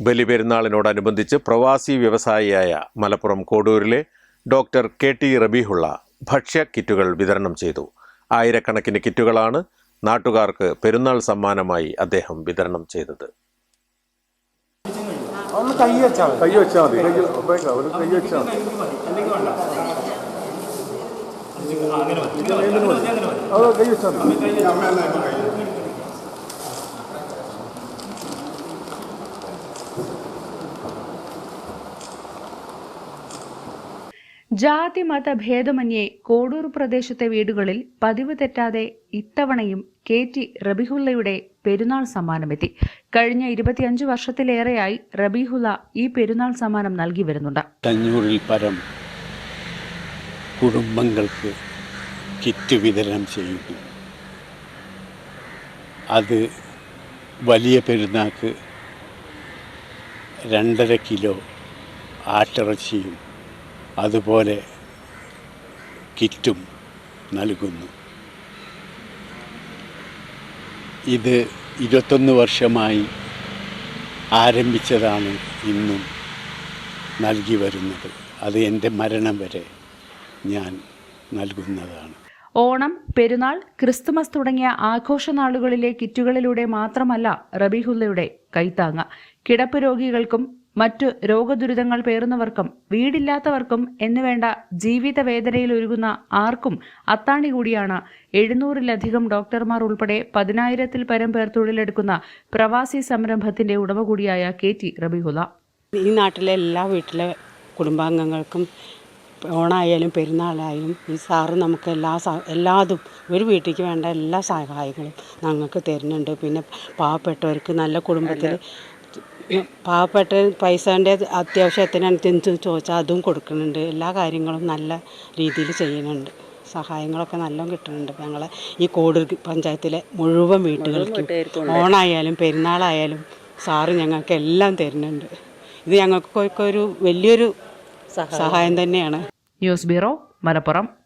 ബലിപെരുന്നാളിനോടനുബന്ധിച്ച് പ്രവാസി വ്യവസായിയായ മലപ്പുറം കോഡൂരിലെ ഡോക്ടർ കെ ടി റബീഹുള്ള ഭക്ഷ്യ കിറ്റുകൾ വിതരണം ചെയ്തു. ആയിരക്കണക്കിന് കിറ്റുകളാണ് നാട്ടുകാർക്ക് പെരുന്നാൾ സമ്മാനമായി അദ്ദേഹം വിതരണം ചെയ്തത്. കൈ വെച്ചാൽ കൈ വെച്ചാൽ മതി. കൈ വേണ്ട ഒരു കൈ വെച്ചാൽ മതി. അത് കൈ വെച്ചാൽ മതി. ജാതി മത ഭേദമന്യേ കോടൂർ പ്രദേശത്തെ വീടുകളിൽ പതിവ് തെറ്റാതെ ഇത്തവണയും കെ ടി റബിഹുല്ലയുടെ പെരുന്നാൾ സമ്മാനമെത്തി. കഴിഞ്ഞ ഇരുപത്തിയഞ്ച് വർഷത്തിലേറെയായി റബീഹുല്ല ഈ പെരുന്നാൾ സമ്മാനം നൽകി വരുന്നുണ്ട്. അഞ്ഞൂറിൽ പരം കുടുംബങ്ങൾക്ക് കിറ്റ് വിതരണം ചെയ്യുന്നു. അത് വലിയ പെരുന്നാൾക്ക് രണ്ടര കിലോ ആട്ടിറച്ചിയും അതുപോലെ കിറ്റും നൽകുന്നു. ഇത് ഇരുപത്തൊന്ന് വർഷമായി ആരംഭിച്ചതാണ് ഇന്നും നൽകി വരുന്നത്. അത് എന്റെ മരണം വരെ ഞാൻ നൽകുന്നതാണ്. ഓണം പെരുന്നാൾ ക്രിസ്തുമസ് തുടങ്ങിയ ആഘോഷ നാളുകളിലെ കിറ്റുകളിലൂടെ മാത്രമല്ല റബീഹുല്ലയുടെ കൈത്താങ്ങ. കിടപ്പ് രോഗികൾക്കും മറ്റു രോഗദുരിതങ്ങൾ പേറുന്നവർക്കും വീടില്ലാത്തവർക്കും എന്നുവേണ്ട ജീവിത വേദനയിൽ ഒരുങ്ങുന്ന ആർക്കും അത്താണി കൂടിയാണ്. എഴുന്നൂറിലധികം ഡോക്ടർമാർ ഉൾപ്പെടെ പതിനായിരത്തിൽ പരം പേർ തൊഴിലെടുക്കുന്ന പ്രവാസി സംരംഭത്തിന്റെ ഉടമ കൂടിയായ കെ ടി റബിഹുല. ഈ നാട്ടിലെ എല്ലാ വീട്ടിലെ കുടുംബാംഗങ്ങൾക്കും ഓണായാലും പെരുന്നാളായാലും ഈ സാറ് നമുക്ക് എല്ലാ സ എല്ലാതും ഒരു വീട്ടിലേക്ക് വേണ്ട എല്ലാ സഹായങ്ങളും ഞങ്ങൾക്ക് തരുന്നുണ്ട്. പിന്നെ പാവപ്പെട്ടവർക്ക് നല്ല കുടുംബത്തിൽ പാവപ്പെട്ട പൈസേന്റെ അത്യാവശ്യത്തിനനുസരിച്ച് എന്ത് ചോദിച്ചാൽ അതും കൊടുക്കുന്നുണ്ട്. എല്ലാ കാര്യങ്ങളും നല്ല രീതിയിൽ ചെയ്യുന്നുണ്ട്. സഹായങ്ങളൊക്കെ നല്ലോണം കിട്ടുന്നുണ്ട്. ഞങ്ങളെ ഈ കോട് പഞ്ചായത്തിലെ മുഴുവൻ വീട്ടുകൾക്കും ഓണായാലും പെരുന്നാളായാലും സാറ് ഞങ്ങൾക്ക് എല്ലാം തരുന്നുണ്ട്. ഇത് ഞങ്ങൾക്കൊക്കെ ഒരു വലിയൊരു സഹായം തന്നെയാണ്. News bureau Malappuram.